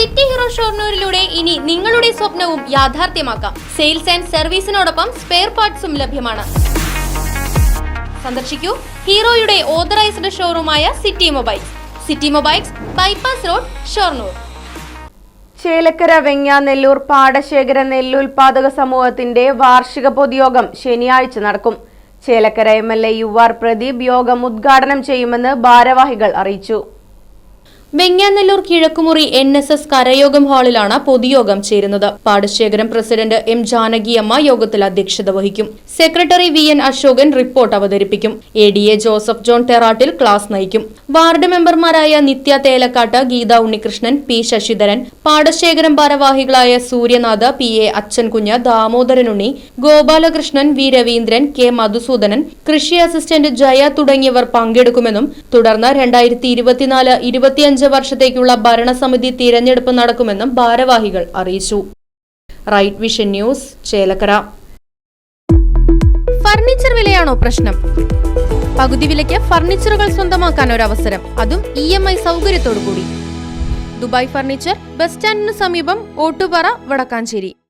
City hero ഷോർണൂരിലൂടെ ഇനി നിങ്ങളുടെ സ്വപ്നവും യാഥാർത്ഥ്യമാക്കാം. സെയിൽസ് ആൻഡ് സർവീസിനോടൊപ്പം സ്പെയർ പാർട്സും ലഭ്യമാണ്. സന്ദർശിക്കൂ ഹീറോയുടെ authorised ഷോറൂമായ city mobiles. City mobiles bypass road Shoranur. Chelakkara Venganellur പാടശേഖര നെല്ലുൽപാദക സമൂഹത്തിന്റെ വാർഷിക പൊതുയോഗം ശനിയാഴ്ച നടക്കും. Chelakkara M L A U R Pradeep യോഗം ഉദ്ഘാടനം ചെയ്യുമെന്ന് ഭാരവാഹികൾ അറിയിച്ചു. Venganellur Kizhakkumuri N S S കരയോഗം ഹാളിലാണ് പൊതുയോഗം ചേരുന്നത്. പാടശേഖരം പ്രസിഡന്റ് എം ജാനകിയമ്മ യോഗത്തിൽ അധ്യക്ഷത വഹിക്കും. Secretary V N Ashokan report അവതരിപ്പിക്കും. A D A Joseph John ടെറാട്ടിൽ class നയിക്കും. വാർഡ് മെമ്പർമാരായ നിത്യ തേലക്കാട്ട് ഗീത ഉണ്ണികൃഷ്ണൻ പി ശശിധരൻ പാടശേഖരം ഭാരവാഹികളായ Sooryanath P A Achankunju Damodaranunni Gopalakrishnan V Raveendran K Madhusoodanan കൃഷി അസിസ്റ്റന്റ് ജയ തുടങ്ങിയവർ പങ്കെടുക്കുമെന്നും തുടർന്ന് രണ്ടായിരത്തി ഇരുപത്തിനാല് ഇരുപത്തിയഞ്ച് വർഷത്തേക്കുള്ള ഭരണസമിതി തിരഞ്ഞെടുപ്പ് നടക്കുമെന്നും ഭാരവാഹികൾ അറിയിച്ചു. Right vision news Chelakkara. Furniture വിലയാണോ പ്രശ്നം? പകുതി വിലയ്ക്ക് ഫർണിച്ചറുകൾ സ്വന്തമാക്കാൻ ഒരു അവസരം അതും ഇ എം ഐ സൗകര്യത്തോടു കൂടി ദുബായ് ഫർണിച്ചർ ബസ് സ്റ്റാൻഡിന് സമീപം ഓട്ടുപാറ വടക്കാഞ്ചേരി.